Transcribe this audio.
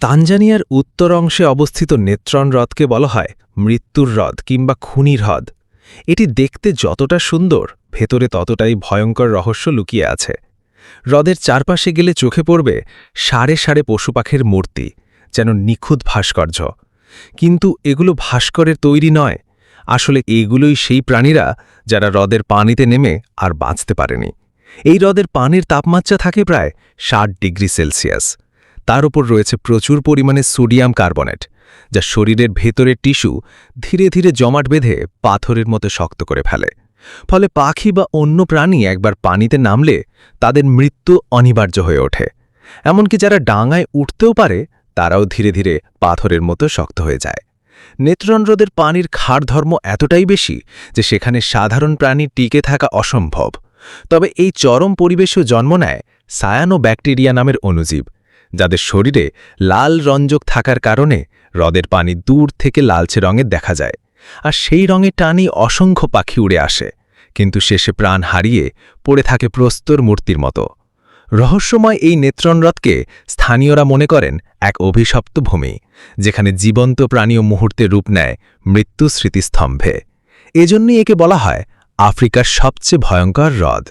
তানজানিয়ার উত্তর অংশে অবস্থিত নেত্রণ হ্রদকে বলা হয় মৃত্যুর হ্রদ কিংবা খুনির হ্রদ। এটি দেখতে যতটা সুন্দর, ভেতরে ততটাই ভয়ঙ্কর রহস্য লুকিয়ে আছে। হ্রদের চারপাশে গেলে চোখে পড়বে সাড়ে সাড়ে পশুপাখের মূর্তি, যেন নিখুঁত ভাস্কর্য। কিন্তু এগুলো ভাস্করের তৈরি নয়। আসলে এগুলোই সেই প্রাণীরা যারা হ্রদের পানিতে নেমে আর বাঁচতে পারেনি। এই হ্রদের পানির তাপমাত্রা থাকে প্রায় ষাট ডিগ্রি সেলসিয়াস। তার উপর রয়েছে প্রচুর পরিমাণে সোডিয়াম কার্বনেট, যা শরীরের ভেতরের টিস্যু ধীরে ধীরে জমাট বেঁধে পাথরের মতো শক্ত করে ফেলে। ফলে পাখি বা অন্য প্রাণী একবার পানিতে নামলে তাদের মৃত্যু অনিবার্য হয়ে ওঠে। এমনকি যারা ডাঙায় উঠতেও পারে, তারাও ধীরে ধীরে পাথরের মতো শক্ত হয়ে যায়। নেত্রনরদের পানির ক্ষার ধর্ম এতটাই বেশি যে সেখানে সাধারণ প্রাণী টিকে থাকা অসম্ভব। তবে এই চরম পরিবেশেও জন্ম নেয় সায়ানো ব্যাকটেরিয়া নামের অণুজীব যাদের শরীরে লাল রঞ্জক থাকার কারণে হ্রদের পানি দূর থেকে লালচে রঙের দেখা যায়, আর সেই রঙে টানি অসংখ্য পাখি উড়ে আসে। কিন্তু শেষে প্রাণ হারিয়ে পড়ে থাকে প্রস্তর মূর্তির মতো। রহস্যময় এই নেত্রণরথকে স্থানীয়রা মনে করেন এক অভিশপ্ত ভূমি, যেখানে জীবন্ত প্রাণীয় মুহূর্তে রূপ নেয় মৃত্যু স্মৃতিস্তম্ভে। এজন্যই একে বলা হয় আফ্রিকার সবচেয়ে ভয়ঙ্কর হ্রদ।